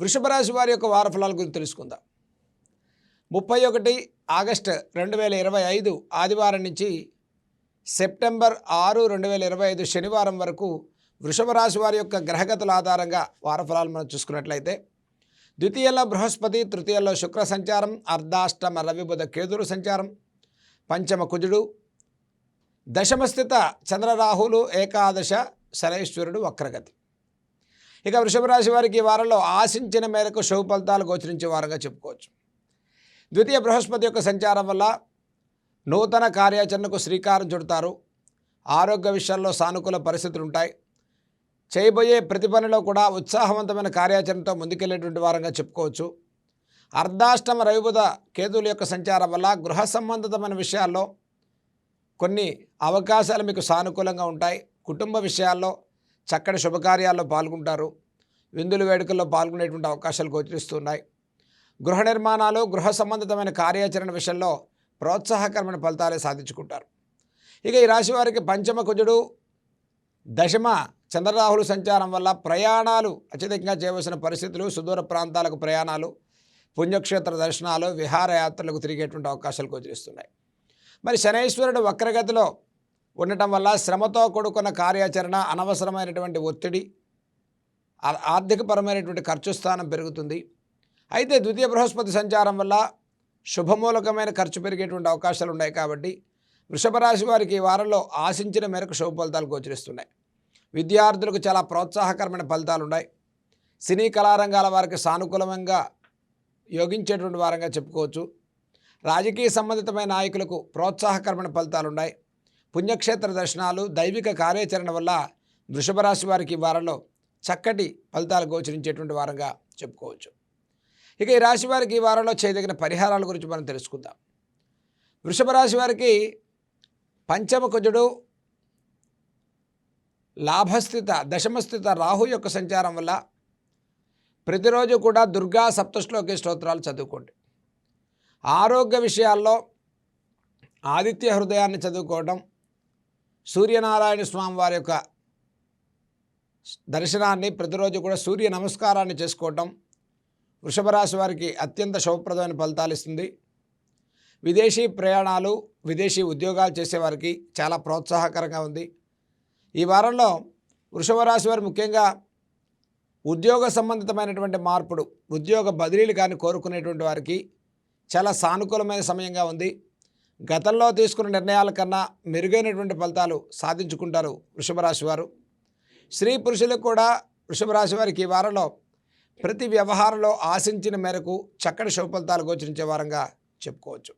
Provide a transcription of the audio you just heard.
వృషభరాశి వారి యొక్క వారఫలాల గురించి తెలుసుకుందాం. ముప్పై ఒకటి ఆగస్ట్ రెండు వేల ఇరవై ఐదు ఆదివారం నుంచి సెప్టెంబర్ ఆరు రెండు వేల ఇరవై ఐదు శనివారం వరకు వృషభ రాశి వారి యొక్క గ్రహగతుల ఆధారంగా వారఫలాలు మనం చూసుకున్నట్లయితే ద్వితీయంలో బృహస్పతి తృతీయంలో శుక్ర సంచారం అర్ధాష్టమ రవిబుధ కేదురు కేతురు సంచారం పంచమ కుజుడు దశమస్థిత చంద్రరాహులు ఏకాదశ శనైశ్వరుడు వక్రగతి. ఇక వృషభ రాశి వారికి ఈ వారంలో ఆశించిన మేరకు శుభ ఫలితాలు గోచరించే వారంగా చెప్పుకోవచ్చు. ద్వితీయ బృహస్పతి యొక్క సంచారం వల్ల నూతన కార్యాచరణకు శ్రీకారం చుడతారు. ఆరోగ్య విషయాల్లో సానుకూల పరిస్థితులు ఉంటాయి. చేయబోయే ప్రతి పనిలో కూడా ఉత్సాహవంతమైన కార్యాచరణతో ముందుకెళ్ళేటువంటి వారంగా చెప్పుకోవచ్చు. అర్ధాష్టమ రవిబుధ కేతువుల యొక్క సంచారం వల్ల గృహ సంబంధితమైన విషయాల్లో కొన్ని అవకాశాలు మీకు సానుకూలంగా ఉంటాయి. కుటుంబ విషయాల్లో చక్కటి శుభకార్యాల్లో పాల్గొంటారు. విందులు వేడుకల్లో పాల్గొనేటువంటి అవకాశాలు గోచరిస్తున్నాయి. గృహ నిర్మాణాలు గృహ సంబంధితమైన కార్యాచరణ విషయంలో ప్రోత్సాహకరమైన ఫలితాలే సాధించుకుంటారు. ఇక ఈ రాశి వారికి పంచమ కుజుడు దశమ చంద్రరాహుల సంచారం వల్ల ప్రయాణాలు అత్యధికంగా చేయవలసిన పరిస్థితులు సుదూర ప్రాంతాలకు ప్రయాణాలు పుణ్యక్షేత్ర దర్శనాలు విహారయాత్రలకు తిరిగేటువంటి అవకాశాలు గోచరిస్తున్నాయి. మరి శనైశ్వరుడు వక్రగతిలో ఉండటం వల్ల శ్రమతో కూడుకున్న కార్యాచరణ అనవసరమైనటువంటి ఒత్తిడి ఆర్థికపరమైనటువంటి ఖర్చు స్థానం పెరుగుతుంది. అయితే ద్వితీయ బృహస్పతి సంచారం వల్ల శుభమూలకమైన ఖర్చు పెరిగేటువంటి అవకాశాలు ఉన్నాయి కాబట్టి వృషభ రాశి వారికి ఈ వారంలో ఆశించిన మేరకు శుభ ఫలితాలు గోచరిస్తున్నాయి. విద్యార్థులకు చాలా ప్రోత్సాహకరమైన ఫలితాలు ఉన్నాయి. సినీ కళారంగాల వారికి సానుకూలంగా యోగించేటువంటి వారంగా చెప్పుకోవచ్చు. రాజకీయ సంబంధితమైన నాయకులకు ప్రోత్సాహకరమైన ఫలితాలు ఉన్నాయి. పుణ్యక్షేత్ర దర్శనాలు దైవిక కార్యాచరణ వల్ల వృషభరాశి వారికి వారంలో చక్కటి ఫలితాలు గోచరించేటువంటి వారంగా చెప్పుకోవచ్చు. ఇక ఈ రాశి వారికి ఈ వారంలో చేయదగిన పరిహారాల గురించి మనం తెలుసుకుందాం. వృషభ రాశి వారికి పంచమ కుజుడు లాభస్థిత దశమస్థిత రాహు యొక్క సంచారం వల్ల ప్రతిరోజు కూడా దుర్గా సప్తశ్లోకి స్తోత్రాలు చదువుకోండి. ఆరోగ్య విషయాల్లో ఆదిత్య హృదయాన్ని చదువుకోవడం సూర్యనారాయణ స్వామి వారి యొక్క దర్శనాన్ని ప్రతిరోజు కూడా సూర్య నమస్కారాన్ని చేసుకోవటం వృషభ రాశి వారికి అత్యంత శుభప్రదమైన ఫలితాలు ఇస్తుంది. విదేశీ ప్రయాణాలు విదేశీ ఉద్యోగాలు చేసేవారికి చాలా ప్రోత్సాహకరంగా ఉంది. ఈ వారంలో వృషభ రాశి వారు ముఖ్యంగా ఉద్యోగ సంబంధితమైనటువంటి మార్పుడు ఉద్యోగ బదిలీలు కానీ కోరుకునేటువంటి వారికి చాలా సానుకూలమైన సమయంగా ఉంది. గతంలో తీసుకున్న నిర్ణయాల కన్నా మెరుగైనటువంటి ఫలితాలు సాధించుకుంటారు వృషభరాశి వారు. స్త్రీ పురుషులకు కూడా వృషభరాశి వారికి ఈ వారంలో ప్రతి వ్యవహారంలో ఆశించిన మేరకు చక్కటి శుభ ఫలితాలు గోచరించే వారంగా చెప్పుకోవచ్చు.